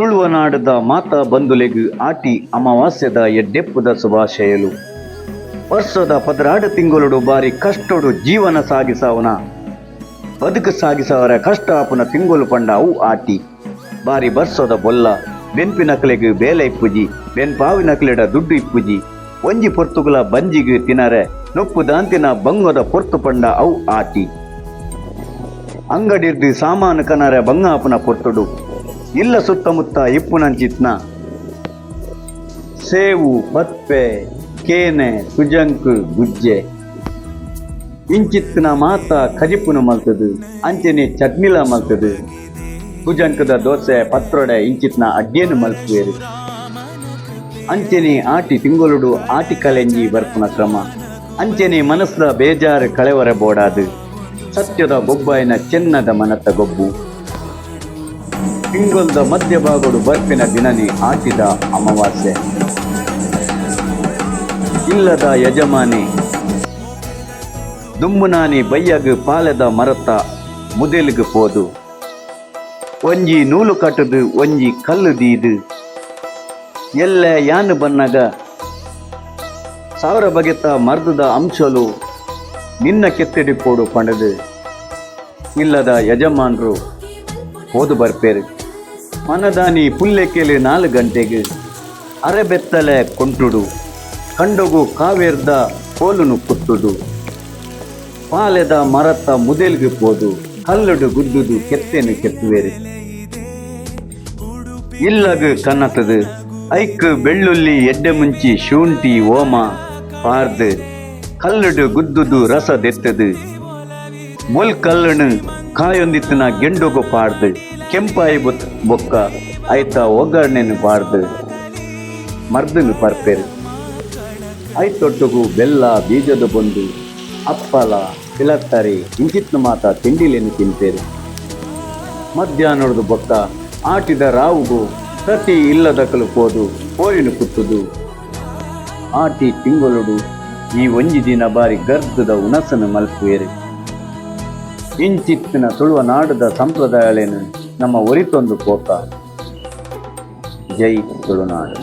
ತುಳುವನಾಡದ ಮಾತ ಬಂದುಲೆಗು ಆಟಿ ಅಮಾವಾಸ್ಯದ ಎಡ್ಡೆಪ್ಪುದ ಶುಭಾಶಯಲು. ವರ್ಷದ ಪದರಾಡ ತಿಂಗಳು ಬಾರಿ ಕಷ್ಟಡು ಜೀವನ ಸಾಗಿಸವನ. ಬದುಕು ಸಾಗಿಸವರ ಕಷ್ಟ ಆಪುನ ತಿಂಗಳು ಪಂಡ ಅವು ಆಟಿ. ಬಾರಿ ಬರ್ಸೋದ ಬೊಲ್ಲ ಬೆನ್ಪಿನಕಲೆಗು ಬೇಲೆ ಇಪ್ಪುಜಿ ಬೆನ್ಪಾವಿನಕಲೆಡ ದುಡ್ಡು ಇಪ್ಪುಜಿ ಒಂಜಿ ಪೊರ್ತುಗುಲ ಬಂಜಿಗೆ ತಿನರೆ, ನೊಪ್ಪು ದಾಂತಿನ ಬಂಗದ ಪೊರ್ತು ಪಂಡ ಅವು ಆಟಿ. ಅಂಗಡಿರ್ದು ಸಾಮಾನು ಕನರೆ ಬಂಗಾಪುನ ಪೊರ್ತುಡು. ಇಲ್ಲ ಸುತ್ತಮುತ್ತ ಇಪ್ಪುನಂಚಿತ್ನ ಸೇವು, ಬತ್ಪೆ, ಕೇನೆ, ಸುಜಂಕು, ಗುಜ್ಜೆ. ಇಂಚಿತ್ತಿನ ಮಾತ ಖಜಿಪುನ ಮಲ್ತದು, ಅಂಚನೆ ಚಟ್ನಿಲ ಮಲ್ತದು. ಕುಜಂಕದ ದೋಸೆ ಪತ್ರೊಡೆ ಇಂಚಿತ್ನ ಅಡ್ಡಿಯನ್ನು ಮಲ್ಪುವೆರು ಅಂಚನೆ ಆಟಿ ತಿಂಗಳುಡು ಆಟಿ ಕಲೆಂಜಿ ಬರ್ಪುನ ಕ್ರಮ. ಅಂಚನೆ ಮನಸ್ಸದ ಬೇಜಾರು ಕಳೆವರ ಬೋಡಾದು. ಸತ್ಯದ ಗೊಬ್ಬಾಯಿನ ಚೆನ್ನದ ಮನತ ಗೊಬ್ಬು. ತಿಂಗೊಲ್ದ ಮಧ್ಯಭಾಗಡು ಬರ್ಪಿನ ದಿನನಿ ಆಚಿದ ಅಮಾವಾಸ್ಯೆ. ಇಲ್ಲದ ಯಜಮಾನಿ. ದುಮ್ಮುನಾನಿ ಬಯ್ಯಗ್ ಪಾಲೆದ ಮರತ ಮುದೆಲ್ಗ್ ಪೋದು. ಒಂಜಿ ನೂಲು ಕಟ್ಟದು, ಒಂಜಿ ಕಲ್ಲು ದೀದು. ಎಲ್ಲ ಯಾನು ಬನ್ನಗ ಸಾವಿರ ಬಗೆತ ಮರ್ದದ ಅಂಶಲು ನಿನ್ನ ಕೆತ್ತಿಡಿ ಪೋಡು ಪಣದು ಇಲ್ಲದ ಯಜಮಾನರು ಹೋದು ಬರ್ಪೇರು. ಮನದಾನಿ ಪುಲ್ಲೆಕೆಲೆ ನಾಲ್ಕು ಗಂಟೆಗೆ ಅರೆಬೆತ್ತಲೆ ಕೊಂಟುಡು, ಕಂಡಗು ಕಾವೇರ್ದ ಕೋಲುನು ಕುಟ್ಟುಡು ಪಾಲೆದ ಮರತ ಮುದೆಲ್ಗೆ ಪೋದು ಕಲ್ಲುಡು ಗುದ್ದುದು ಕೆತ್ತೇನು ಕೆತ್ತುವೆರು. ಇಲ್ಲಗ ಕನ್ನತದು, ಐಕ್ ಬೆಳ್ಳುಳ್ಳಿ ಎಡ್ಡೆ ಮುಂಚಿ ಶೂಂಠಿ ಓಮ ಪಾರ್ದು, ಕಲ್ಲುಡು ಗುದ್ದುದು ರಸ ದೆತ್ತದು ಮೊಲ್ ಕಲ್ಲುಣು ಕಾಯೊಂದಿತ್ತಿನ ಗೆಂಡುಗು ಪಾಡ್ದು, ಕೆಂಪಾಯಿ ಬೊತ್ ಬೊಕ್ಕ ಐತ ಒಗ್ಗರಣೆನು ಪಾಡ್ದು. ಮರ್ದನು ಪರ್ಪೆರು. ಐತೊಟ್ಟುಗು ಬೆಲ್ಲ ಬೀಜದ ಬಂದು, ಅಪ್ಪಲ ತಿಲತ್ತರಿ ಇಂಚಿತ್ನ ಮಾತ ತಿಂಡಿಲೇನು ತಿಂತೇರು. ಮಧ್ಯಾಹ್ನದ ಬೊಕ್ಕ ಆಟಿದ ರಾವುಗು ಪ್ರತಿ ಇಲ್ಲದಕಲು ಪೋದು ಕೋಯಿನು ಕುತ್ತುದು. ಆಟಿ ತಿಂಗಳುಡು ಈ ಒಂಜಿ ದಿನ ಬಾರಿ ಗರ್ದದ ಉಣಸನು ಮಲ್ಪುವೆರು. ಇಂಚಿತ್ತಿನ ತುಳುವ ನಾಡದ ಸಂಪ್ರದಾಯಗಳೇನು? ನಮ್ಮ ಒರಿತೊಂದು ಪೋಕ ಜೈ ತುಳುನಾಡು.